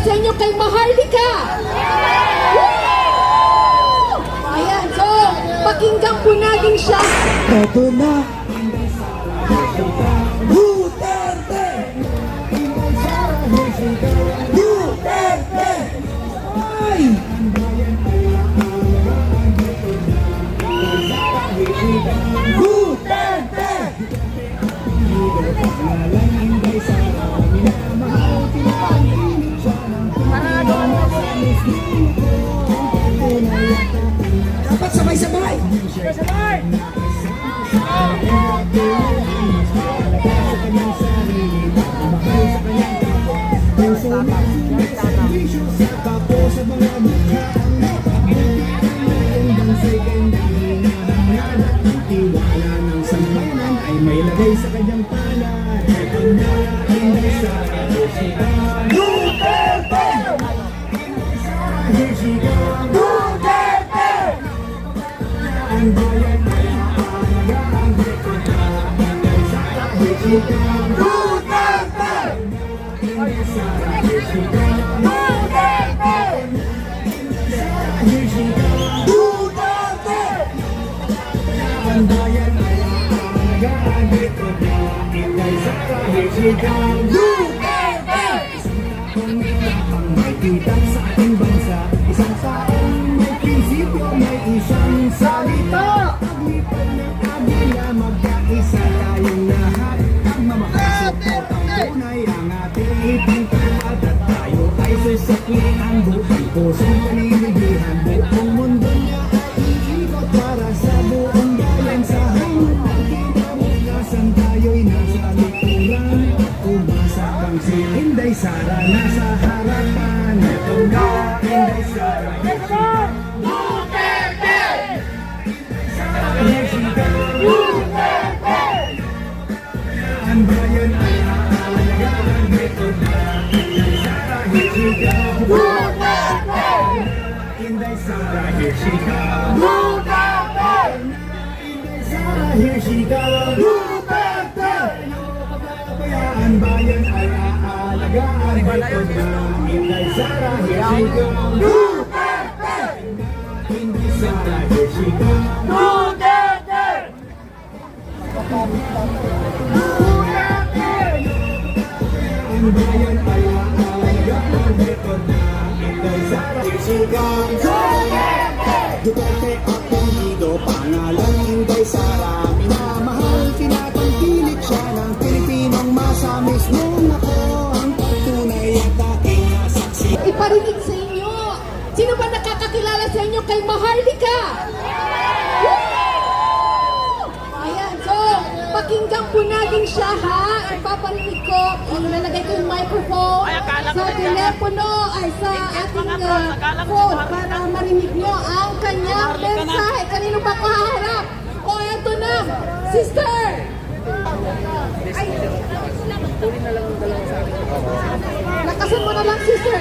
sa inyo kay Maharlika. Woo! Ayan, so, pakinggan po natin siya. Eto na. Duterte! Duterte! Dapat sabay-sabay! Tiwala ng sambanan ay may lagay sa kanyang palad Ang hindi sa kapusitan Duterte! Kung ang may kitang sa ating bansa basically Sara Here she comes Duterte! Inday Sara Here she comes! Inday Sara Here she comes bayan ay aalagaan she comes Duterte! Inday Sara Here she comes Duterte! Ang bayan Ito na Inday she comes Duterte at Pumpido Pangalan Inday Sara Minamahal Tinatangkilik siya ng Pilipinong masamis Nung ako ang patunay at aking nasaksi Iparinig sa inyo. Sino ba nakakakilala sa inyo kay Maharlika? Woo! Ayan, so, pakinggan po natin siya ha. Ipaparinig ko, ilalagay ko yung microphone sa telepono ay sa ating uh, phone para marinig nyo ang kanyang mensahe. Kanino ba kaharap? O, eto na, sister! Ay, Lakasan mo na lang, sister.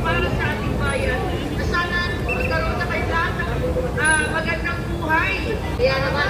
para sa ating bayan na sana magkaroon na kayo lahat ng ah, magandang buhay. Kaya naman talagang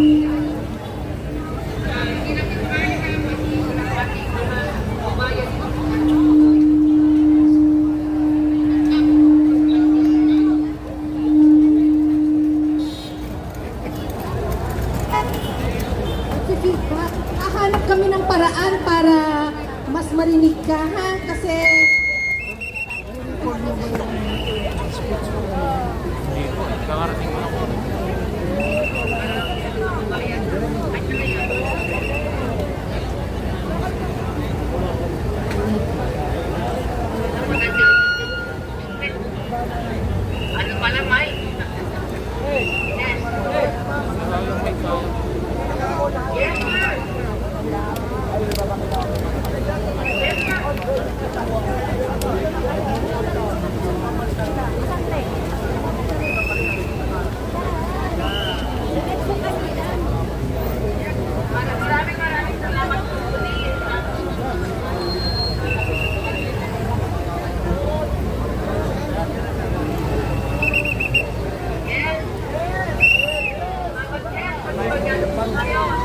hahanap kami ng paraan para mas marinig ka, ha? Kasi... Ano pala, Mike? 안녕하세요.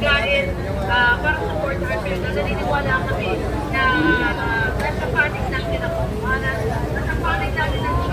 dahil uh, parang supportahan kayo na naniniwala kami na ah, uh, nasa panig natin ang kumanan, nasa panig natin ang